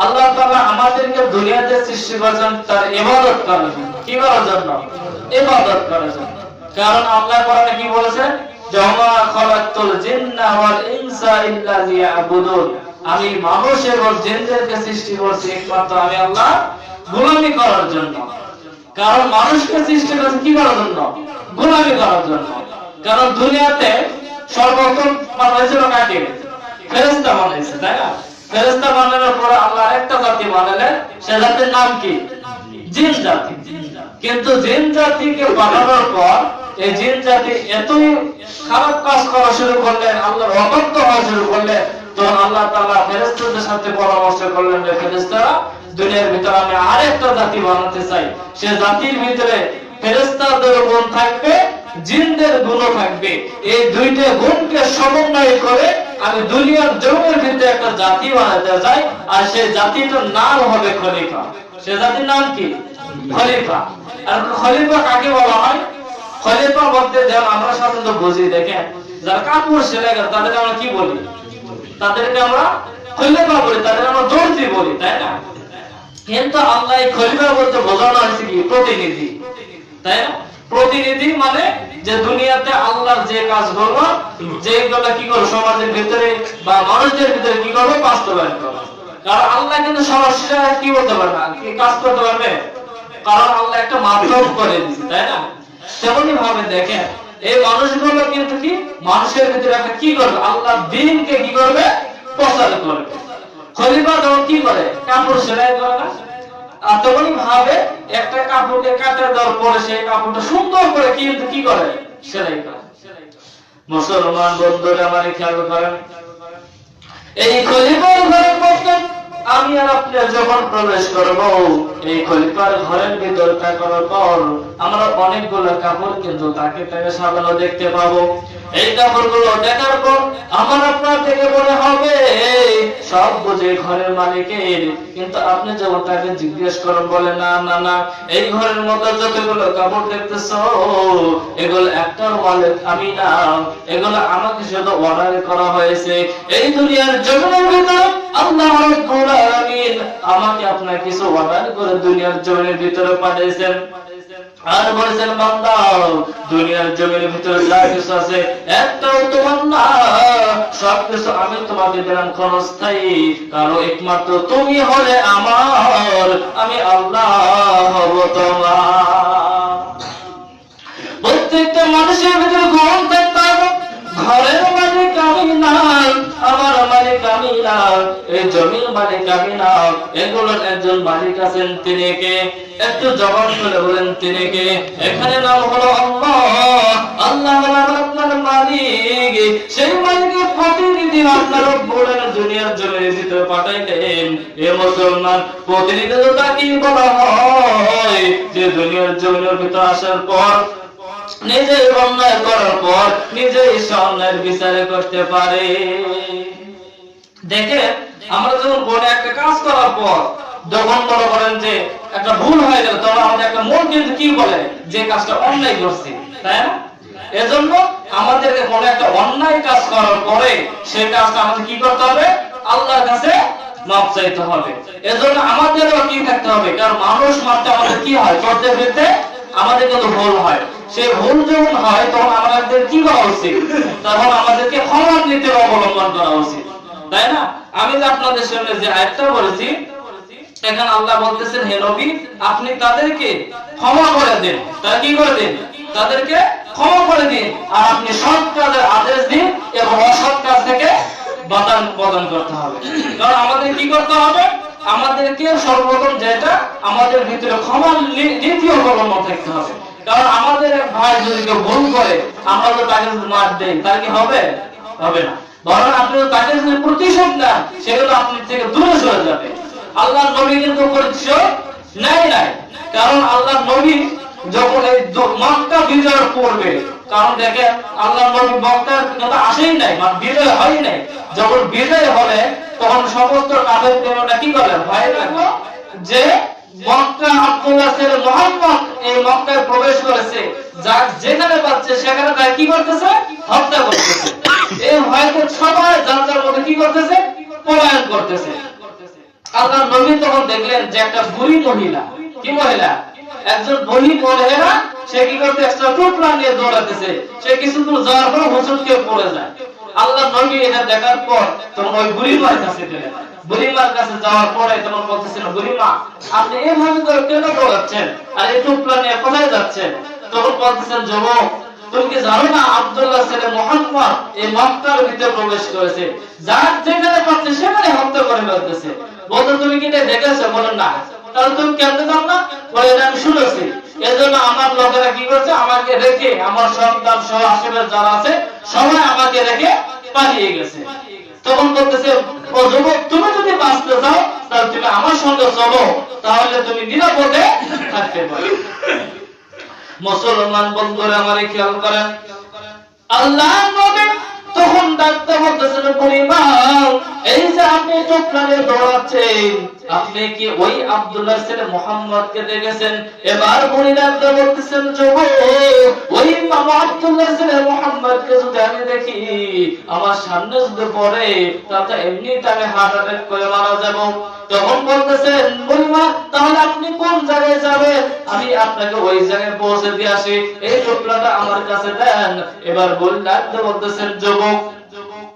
আল্লাহ তাআলা আমাদেরকে দুনিয়াতে সৃষ্টি করেছেন তার ইবাদত করার জন্য। কি করার জন্য? ইবাদত করার জন্য। কারণ আল্লাহ কোরআনে কি বলেছেন জামা খালাকতুল জিন্না ওয়াল ইনসা ইল্লা লিয়াবুদুন। আমি মানুষ এবং জিনদেরকে সৃষ্টি করেছি একমাত্র আমি আল্লাহ গোলামি করার জন্য। কারণ মানুষকে সৃষ্টি করেছে কি করার জন্য? গোলামি করার জন্য। কারণ দুনিয়াতে সর্বপ্রথম বানাইছিল কাকে? ফেরেশতা বানাইছে তাই না? ফেরেশতা বানানোর পর আল্লাহ একটা জাতি বানালেন, সে জাতির নাম কি? জিন জাতি। কিন্তু জিন জাতিকে বানানোর পর এই জিন জাতি এতই খারাপ কাজ করা শুরু করলেন, আল্লাহর অবাধ্য হওয়া শুরু করলেন তখন আল্লাহ তাআলা ফেরেশতাদের সাথে পরামর্শ করলেন যে, ফেরেশতারা, দুনিয়ার ভিতরে আমি আরেকটা জাতি বানাতে চাই। সে জাতির ভিতরে ফেরেশতাদের গুণ থাকবে, জিনদের গুণও থাকবে। এই দুইটা গুণকে সমন্বয় করে আমি দুনিয়ার জমির ভিতরে একটা জাতি বানাতে চাই আর সেই জাতিটার নাম হবে খলিফা। সে জাতির নাম কি? খলিফা। আর খলিফা কাকে বলা হয়? খলিফা বলতে যেমন আমরা সাধারণত বুঝি, দেখেন, যারা কাপড় সেলাই করে, তাদেরকে আমরা কি বলি? তাদেরকে আমরা খলিফা বলি, তাদেরকে আমরা দর্জি বলি, তাই না? কিন্তু আল্লাহ খলিফা বলতে বোঝানো হয়েছে কি? প্রতিনিধি। তাই না? প্রতিনিধি মানে যে দুনিয়াতে আল্লাহর যে কাজগুলো যেগুলো কি করো সমাজের ভিতরে বা মানুষদের ভিতরে কি করবে, বাস্তবায়ন করবে। কারণ আল্লাহ কিন্তু সমস্যা কি করতে পারবে? কি কাজ করতে পারবে? কারণ আল্লাহ একটা মাধ্যম করে দিচ্ছে তাই না? তেমনি ভাবে দেখেন, এই মানুষগুলো কিন্তু কি? মানুষের ভিতরে একটা কি করবে? আল্লাহ দিনকে কি করবে? প্রচার করবে। খলিফা তখন কি করে? কাপড় সেলাই করে না? তেমনি ভাবে, একটা কাপড়কে কাটে দেওয়ার পরে সেই কাপড়টা সুন্দর করে কিন্তু কি করে? সেলাই করে। মুসলমান বন্ধুরা আমার খেয়াল করেন, এই খলিফার ঘরের মধ্যে আমি আর আপনি যখন প্রবেশ করব, এই খলিফার ঘরের ভিতর থাকার পর আমরা অনেকগুলো কাপড় কিন্তু তাকে তাকে সাজানো দেখতে পাবো। এই কাপড়গুলো দেখার পর আমার আপনার থেকে মনে হবে সব বুঝে ঘরের মালিকের। কিন্তু আপনি যখন তাকে জিজ্ঞেস করেন, বলে, না না না, এই ঘরের মধ্যে যতগুলো কাপড় দেখতেছ, এগুলো একটার মালিক আমি না। এগুলো আমাকে শুধু অর্ডার করা হয়েছে। এই দুনিয়ার জমিনের ভিতরে আল্লাহ আমাকে আপনার কিছু অর্ডার করে দুনিয়ার জমিনের ভিতরে পাঠিয়েছেন। আর বলেছেন বান্দা দুনিয়ার জমির ভিতরে যা কিছু আছে, একটাও তোমার না। সবকিছু আমি তোমাকে দিলাম ক্ষণস্থায়ী কারণ একমাত্র তুমি হলে আমার, আমি আল্লাহ হব তোমার। প্রত্যেকটা মানুষের ভিতরে গ্রহণ হবে, ঘরের মালিক আমি না আমার মালিক আমি না জমির মালিক আমি না এগুলোর একজন মালিক আছেন তিনি কে? একটু করে বলেন তিনি কে? এখানে নাম হলো আল্লাহ। আল্লাহ আপনার মালিক। সেই মালিকের প্রতিনিধি আপনার বলেন দুনিয়ার জমির পাঠাইলেন। এ মুসলমান বলা হয় যে দুনিয়ার জমির ভিতরে আসার পর নিজে অন্যায় করার পর নিজে সে অন্যায়ের বিচার করতে পারে। দেখে আমরা যখন একটা কাজ করার পর যখন মনে করেন যে একটা ভুল হয়ে গেল, তখন আমাদের একটা মন কিন্তু কি বলে? যে কাজটা অন্যায় করছি, তাই না? এজন্য আমাদেরকে একটা অন্যায় কাজ করার পরে কাজটা আমাদের কি করতে হবে? আল্লাহর কাছে চাইতে হবে। এজন্য আমাদেরও কি থাকতে হবে? কারণ মানুষ মারতে আমাদের কি হয়? ফিরতে আমাদের কিন্তু ভুল হয়। সেই ভুল যখন হয়, তখন আমাদের কি করা উচিত? তখন আমাদেরকে ক্ষমা নীতি অবলম্বন করা উচিত। তাই না? আমি যে আপনাদের সামনে যে আয়াতটা বলেছি, এখানে আল্লাহ বলতেছেন, হে নবী, আপনি তাদেরকে ক্ষমা করে দেন। তারা কি করে দেন? তাদেরকে ক্ষমা করে দিন। আর আপনি সৎ কাজের আদেশ দিন এবং অসৎ কাজ থেকে বাদান প্রদান করতে হবে। কারণ আমাদের কি করতে হবে? আমাদেরকে সর্বপ্রথম যেটা আমাদের ভিতরে ক্ষমা নীতি অবলম্বন থাকতে হবে। কারণ আমাদের ভাই যদি কেউ ভুল করে, আমরা তো তাকে মার দেই, তার কি হবে? হবে না। বরং আপনি তাকে যদি প্রতিশোধ নেন সেগুলো আপনার থেকে দূরে সরে যাবে। আল্লাহ নবী কিন্তু প্রতিশোধ নেয় নাই, কারণ আল্লাহ নবী যখন এই মক্কা বিজয় করবে কারণ দেখেন আল্লাহ নবী মক্কার কথা আসেই নাই মানে বিজয় হয় নাই। যখন বিজয় হবে, তখন সমস্ত কাফের প্রেমীরা কি করে ভয় লাগল যে মক্কা আব্দুল্লাহ ছেলে মোহাম্মদ এই মক্কায় প্রবেশ করেছে। যা যেখানে পাচ্ছে, সেখানে তারা কি করতেছে? হত্যা করতেছে। এই ভয়কে সবাই যার যার মধ্যে কি করতেছে? পলায়ন করতেছে। আল্লাহ নবী তখন দেখলেন যে একটা বুড়ি মহিলা, কি মহিলা? একজন বুড়ি মহিলা, সে কি করতে টুকরা নিয়ে দৌড়াতেছে। সে কিছু দূর যাওয়ার পর হুজুরকে পড়ে যায়। আল্লাহ নবী এটা দেখার পর তখন ওই বুড়িমার কাছে গেলেন। বুড়িমার কাছে যাওয়ার পরে তখন বলতেছেন বুড়িমা, আপনি এভাবে করে কেন দৌড়াচ্ছেন? আর এই টুকরা নিয়ে কোথায় যাচ্ছেন? তখন বলতেছেন যুবক তুমি জানো না আব্দুল্লাহ ছেলে মোহাম্মদ এই মক্কার ভিতরে প্রবেশ করেছে। যার যেখানে পাচ্ছে সেখানে হত্যা করে ফেলতেছে। বলতো, তুমি কি এটা দেখেছ? না। তাহলে তুমি না বলে আমি শুনেছি। এজন্য আমার লোকেরা কি করছে? আমাকে রেখে আমার সন্তান সহ আশেপাশে যারা আছে, সবাই আমাকে রেখে পালিয়ে গেছে। তখন বলতেছে, ও যুবক, তুমি যদি বাঁচতে চাও, তাহলে তুমি আমার সঙ্গে চলো। তাহলে তুমি নিরাপদে থাকতে পারো। মুসলমান বন্ধুরা আমারে খেয়াল করেন। আল্লাহ তখন ডাকতে আপনি আমি এমনি তাকে হার্ট করে তখন বলতেছেন বলিমা তাহলে আপনি কোন জায়গায় যাবেন? আমি আপনাকে ওই জায়গায় পৌঁছে দিয়ে আসি। এই টুকরাটা আমার কাছে দেন। এবার বল ডাকতে বলতেছেন যুবক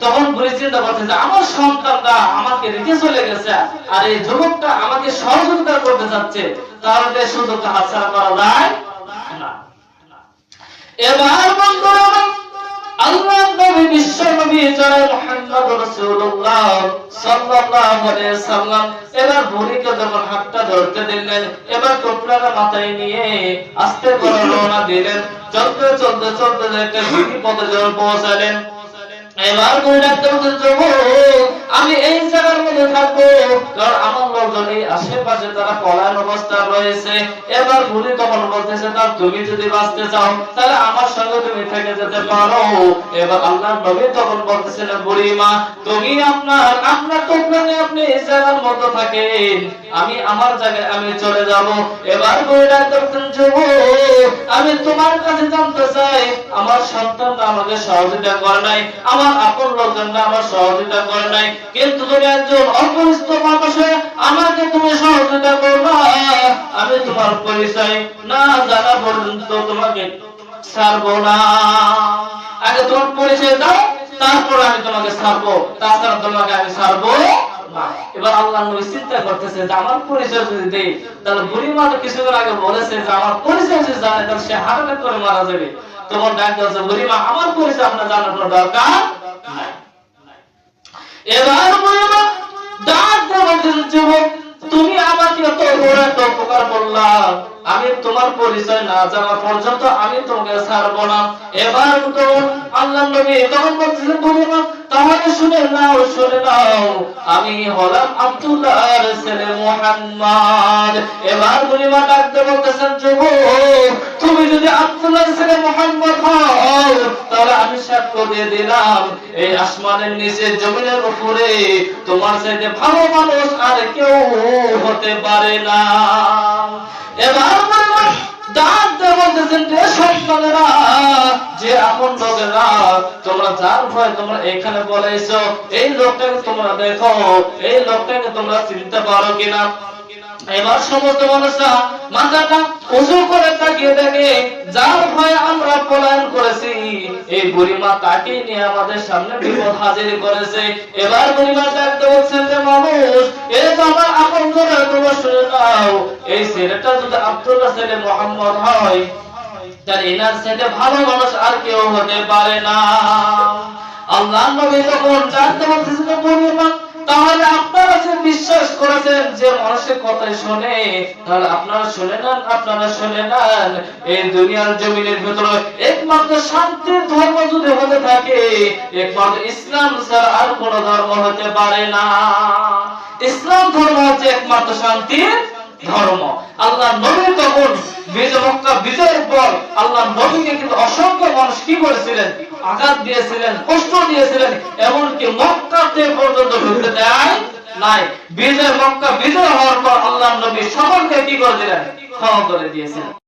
তখন বুড়ি চিন্তা করতেছে আমার সন্তানটা আমাকে রেখে চলে গেছে আর এই যুবকটা আমাকে সহযোগিতা করতে চাচ্ছে, তাহলে সুযোগটা হাতছাড়া করা যায় এবার বন্ধুরা মাথায় নিয়ে দিলেন। পৌঁছালেন এবার বুড়ি ডাকতে বলছেন যুবক আমি এই জায়গার মধ্যে থাকব। কারণ আমার লোকজন এই আশেপাশে তারা পলায়ন অবস্থা রয়েছে। এবার বুড়ি তখন বলতেছে তার তুমি যদি বাঁচতে চাও, তাহলে আমার সঙ্গে তুমি থেকে যেতে পারো। এবার আল্লাহ নবী তখন বলতেছেন বুড়ি মা, তুমি আপনার আপনার টুকরানে আপনি এই জায়গার মধ্যে থাকেন আমি আমার জায়গায় আমি চলে যাব। এবার বুড়ি ডাকতে বলছেন যুবক, আমি তোমার কাছে জানতে চাই। আমার সন্তানরা আমাকে সহযোগিতা করে নাই। আমার আপন লোকজনরা আমার সহযোগিতা করে নাই। কিন্তু তুমি একজন অপরিচিত মানুষ, আমাকে তুমি সহযোগিতা করো আমি তোমার পরিচয় না জানা পর্যন্ত তোমাকে ছাড়বো না। আগে তোমার পরিচয় দাও, তারপর আমি তোমাকে ছাড়বো। তাছাড়া তোমাকে আমি ছাড়বো এবার আল্লাহ নবী চিন্তা করতেছে যে, আমার পরিচয় যদি দেই, তাহলে বুড়ি মা তো কিছুদিন আগে বলেছে যে, আমার পরিচয় যদি জানে, তাহলে সে হার্ট করে মারা যাবে। তখন ডাক্তার বুড়ি মা, আমার পরিচয় আপনার কোনো দরকার নাই। এবার তুমি আমাকে এত বড় উপকার আমি তোমার পরিচয় না জানা পর্যন্ত আমি তোমাকে ছাড়বো না। এবার আল্লাহ নবী তখন বলতেছেন বুড়ি মা, তাহলে শুনে নাও শুনে নাও। আমি হলাম আব্দুল্লাহর ছেলে মোহাম্মদ। এবার ডাকতে বলতেছেন তুমি যদি আব্দুল্লাহর ছেলে মোহাম্মদ হও, তাহলে দিলাম। এই আসমানের নিচে জমিনের উপরে তোমার চাইতে ভালো মানুষ আর কেউ হতে পারে না। এবার এখানে বলেছ, এই তোমরা দেখো, এই লোকটাকে তোমরা চিনতে পারো কিনা? এবার সমস্ত মানুষরা মাথাটা উঁচু করে তাকিয়ে দেখে, যার ভয়ে আমরা পলায়ন করেছি, এই বুড়িমা তাকে নিয়ে আমাদের সামনে বিপদ হাজির করেছে। এবার বুড়িমা ডাকতে বলছেন যে মানুষ এই তো আমার আপন করে তোমরা শুনে নাও এই ছেলেটা যদি আব্দুল্লাহ ছেলে মোহাম্মদ হয়, তার এনার সাথে ভালো মানুষ আর কেউ হতে পারে না। আল্লাহ নবী তখন জানতে পারতেছেন পূর্ণিমা তাহলে আপনারা যে বিশ্বাস করেছেন যে মানুষের কথা শুনে, তাহলে আপনারা শুনে নেন আপনারা শুনে নেন এই দুনিয়ার জমিনের ভিতরে একমাত্র শান্তির ধর্ম যদি হতে থাকে, একমাত্র ইসলাম ছাড়া আর কোন ধর্ম হতে পারে না। ইসলাম ধর্ম হচ্ছে একমাত্র শান্তির ধর্ম। আল্লাহ নবী তখন মক্কা পর আল্লাহ নবীকে কিন্তু অসংখ্য মানুষ কি করেছিলেন? আঘাত দিয়েছিলেন, কষ্ট দিয়েছিলেন, এমনকি মক্কাতে পর্যন্ত ঢুকতে দেয় নাই। বিজয়, মক্কা বিজয় হওয়ার পর আল্লাহ নবী সকলকে কি করে দিলেন ক্ষমা করে দিয়েছিলেন।